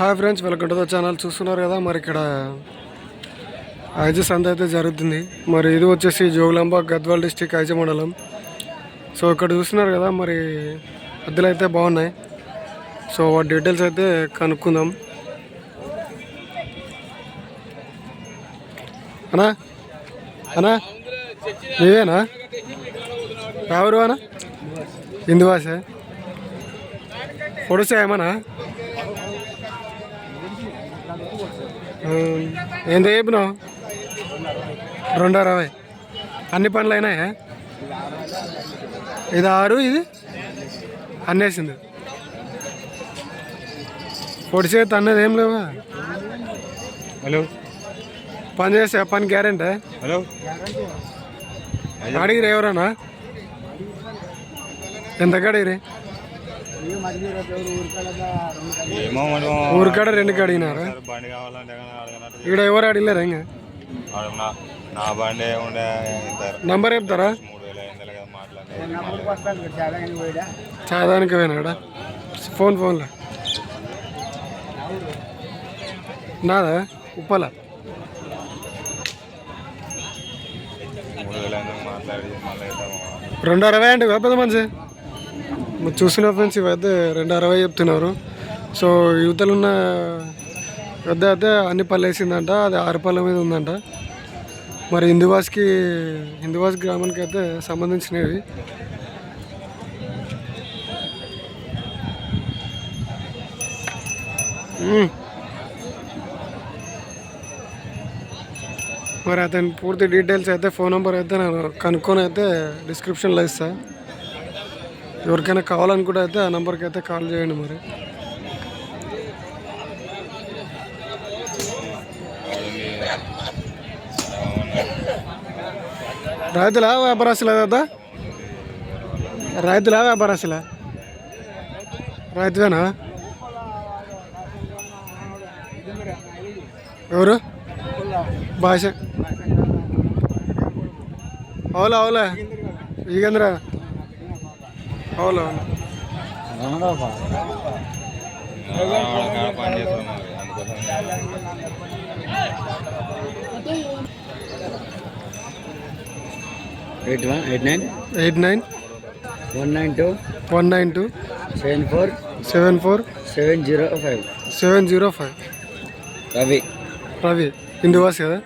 Hi friends welcome to the channel. చూస్తున్నారు కదా మరి ఇక్కడ ఐజీ సంత అయితే జరుగుతుంది. మరి ఇది వచ్చేసి జోగులాంబ గద్వాల్ డిస్టిక్ ఐజీ మండలం. సో ఇక్కడ చూస్తున్నారు కదా మరి అద్దెలు అయితే బాగున్నాయి. సో వాటి డీటెయిల్స్ అయితే కనుక్కుందాం. అనా అనా నీవేనా? ఎవరు అనా హిందువాసే పొడుసా ఏమన్నా? ఎంత చెప్పినావు రెండు అరవై అన్ని పనులు అయినాయా? ఇది ఆరు ఇది అన్నేసింది. పొడి చేతి అన్నది ఏం లేవా? హలో. పని చేసా పని గ్యారెంటీ? హలో. అడిగిరి ఎవరన్నా ఎంత కడిగిరి ఏమో మనం ఊరికాడ రెండు కడిగినారు బండి కావాలంటే కానీ అడగనట్టు ఇక్కడ ఎవరు అడిగలేరు ఇంకా అడుగు నా నా బండి ఉండే ఇంత నంబర్ చెప్తారా మూడు వేల ఐదు వందలు కదా మాట్లాడే చాదానికి పోయినాడా ఫోన్ ఫోన్లో నాదా ఉప్పల మూడు వేల ఐదు వందలు మాట్లాడి మళ్ళీ ఇద్దాము. రెండు అరవై అంటే పెద్ద మంచి చూసిన ఫ్రెండ్స్ ఇవైతే రెండు అరవై చెప్తున్నారు. సో యువతలు ఉన్న పెద్ద అయితే అన్ని పళ్ళు వేసిందంట అది ఆరు పళ్ళ మీద ఉందంట. మరి హిందూవాస్కి హిందూవాస్ గ్రామానికి అయితే సంబంధించినవి. మరి అతని పూర్తి డీటెయిల్స్ అయితే ఫోన్ నెంబర్ అయితే నేను కనుక్కొని అయితే డిస్క్రిప్షన్లో ఇస్తాను ఎవరికైనా కావాలనుకుంటే అయితే ఆ నెంబర్కి అయితే కాల్ చేయండి మరి. రైతులా వ్యాపారస్తులా దాదా రైతులా వ్యాపారస్తులా? రైతువేనా ఎవరు? భాష. అవులా అవులా. ఈగేంద్ర. Eight one eight nine? Eight nine. One nine two? One nine two. Seven four? Seven four. Seven zero five? Seven zero five. Ravi. Ravi ఇందువాస్ కదా?